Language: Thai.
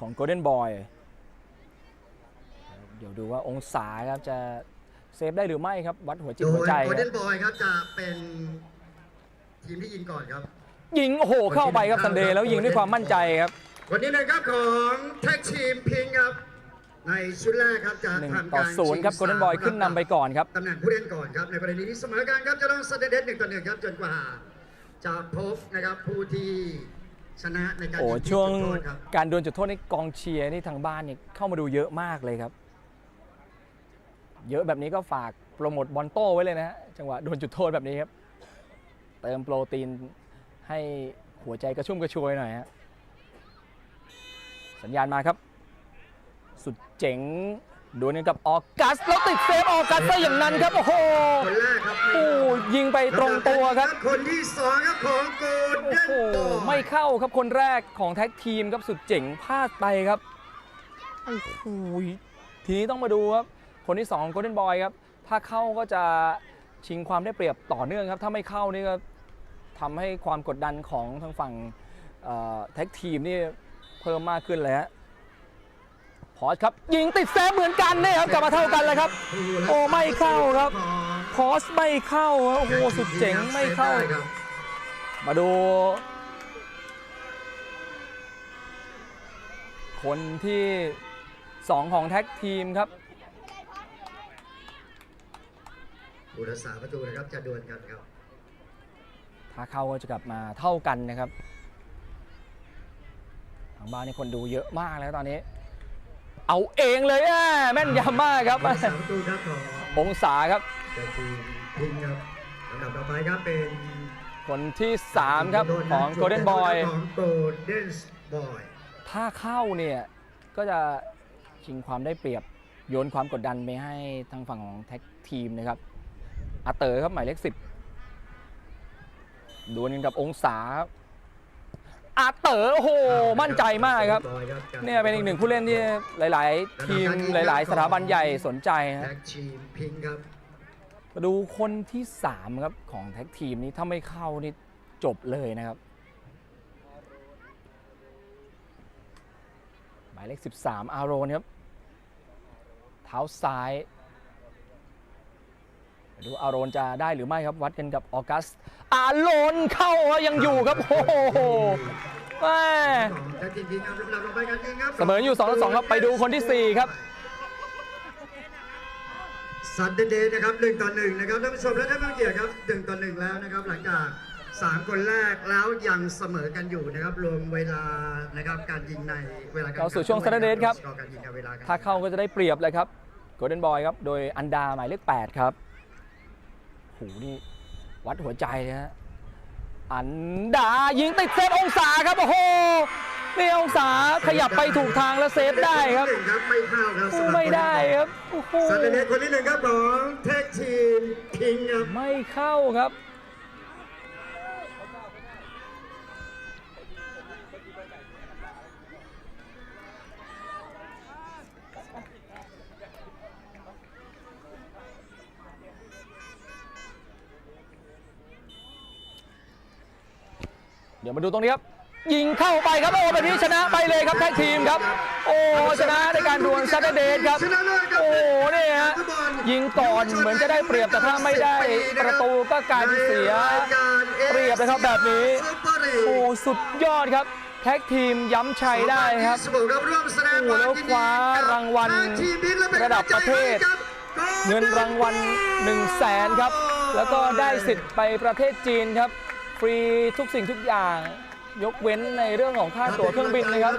ของ Golden Boy เดี๋ยวดูว่าองศาครับจะเซฟได้หรือไม่ครับ วัดหัวจิตโดหัวยใจคโกลรับเด้นบอยครับจะเป็นทีมที่ยิงก่อนครับ ยิงโอ้โหเข้าไปครับซันเดย์แล้วยิงด้วยความมั่นใจครับ วันนี้นะครับของแท็กทีมพิงค์ครับ ในชุดแรกครับจะหนึ่งทำต่อการศูนย์ครับ Golden Boy ขึ้นนำไปก่อนครับตำแหน่งผู้เล่นก่อนครับในประเด็นนี้ที่เสมอกันครับจะต้องสเตเดตหนึ่งต่อหนึ่งครับจนกว่า จะพบนะครับผู้ที่ ชนะในการโอ้ยิงช่วงจุดโทษครับ การดวลจุดโทษในกองเชียร์นี่ทางบ้านเนี่ยเข้ามาดูเยอะมากเลยครับ เยอะแบบนี้ก็ฝากโปรโมทบอลโต้ไว้เลยนะฮะจังหวะดวลจุดโทษแบบนี้ครับ เติมโปรตีนให้หัวใจกระชุ่มกระชวยหน่อยฮะสัญญาณมาครับ สุดเจ๋งดวลกันกับออกัสแล้วติดเซฟออกัสได้อย่างนั้นครับโอ้โหคนแรกครับโอ้ยิงไปตรงตัวครับ คนที่สองครับของ โกลโอ้เด้นโหบอยไม่เข้าครับคนแรกของแท็กทีมครับสุดเจ๋งพลาดไปครับโอ้โหทีนี้ต้องมาดูครับคนที่2 Golden Boy ครับถ้าเข้าก็จะชิงความได้เปรียบต่อเนื่องครับ ถ้าไม่เข้านี่ก็ทำให้ความกดดันของทางฝั่งแท็กทีมนี่เพิ่มมากขึ้นเลยฮะพอสครับ ยิงติดแซมเหมือนกันเนี่ยครับกลับมาเท่ากันเลยครับ โอ้ไม่เข้าครับพอสไม่เข้าครับโอ้โหสุดเจ๋งไม่เข้าได้ครับ มาดู คนที่ 2 ของแท็กทีมครับผู้รักษาประตูนะครับจะดวลกันครับ ถ้าเข้าก็จะกลับมาเท่ากันนะครับ ทางบ้านนี่คนดูเยอะมากแล้วตอนนี้ เอาเองเลยอะแม่นยำมากครับผู้รักษาประตูครับขององศาครับแต่ทีมพิงค์ครับลำดับต่อไปครับเป็น คนที่ 3 ครับของโกลเด้นบอยถ้าเข้าเนี่ยก็จะชิงความได้เปรียบโยนความกดดันไปให้ทางฝั่งของแท็กทีมนะครับอาเต๋อครับหมายเลขสิบดวลกันกับองศาอาเต๋อโอ้โหมั่นใจมากครับ เนี่ยเป็นอีกหนึ่งผู้เล่นที่หลาย ๆ ทีมหลาย ๆ สถาบันใหญ่สนใจแท็ฮะกทีมพิงค์ครับ มาดูคนที่3ครับของแท็กทีมนี้ถ้าไม่เข้านี่จบเลยนะครับหมายเลข 13 อาโรนครับเท้าซ้ายมาดูอาโรนจะได้หรือไม่ครับวัดกันกับออกัส อาโรนเข้าครับยังอยู่ครับโอ้โหแม่ของแท็กทีมพิงค์ครับลำดับต่อไปกันเองครับเสมออยู่2ต่อ2ครับไปดูคนที่ 4 ครับ ซันเดย์นะครับหนึ่งต่อหนึ่งนะครับท่านผู้ชมและท่านผู้เกียรติครับหนึ่งต่อหนึ่งแล้วนะครับ หลังจากสามคนแรกแล้วยังเสมอกันอยู่นะครับ รวมเวลานะครับการยิงในเวลาการเข้าสู่ช่วง Saturday ครับสกอการยิงในเวลาถ้าเข้าก็จะได้เปรียบเลยครับโกลเด้นบอยครับ โดยอันดาหมายเลข8ครับหูนี่วัดหัวใจนะฮะอันดายิงติดเซฟองศาครับโอ้โห นี่องศาขยับไปถูกทางแล้วเซฟได้ครับหนึ่งครับไม่เข้าครับสำหรับไม่ได้ครับโอ้โหซันเดย์คนที่หนึ่งครับของแท็กทีมพิงค์ครับไม่เข้าครับ เดี๋ยวมาดูตรงนี้ครับ ยิงเข้าไปครับโอ้แบบนี้ชนะไปเลยครับแท็กทีมครับ โอ้ชนะในการดวลซัตเดย์ครับชนะเลิศครับ โอ้เนี่ยฮะยิงก่อนเหมือนจะได้เปรียบแต่ถ้าไม่ได้ประตูก็กลายเป็นเสียเปรียบนะครับแบบนี้โอ้สุดยอดครับแท็กทีมย้ำชัยได้ครับโอ้แล้วคว้ารางวัลระดับประเทศ เงินรางวัล1 0 0 0 0แสนครับ แล้วก็ได้สิทธิ์ไปประเทศจีนครับ ฟรีทุกสิ่งทุกอย่าง ยกเว้นในเรื่องของค่าตั๋วเครื่องบินนะครับ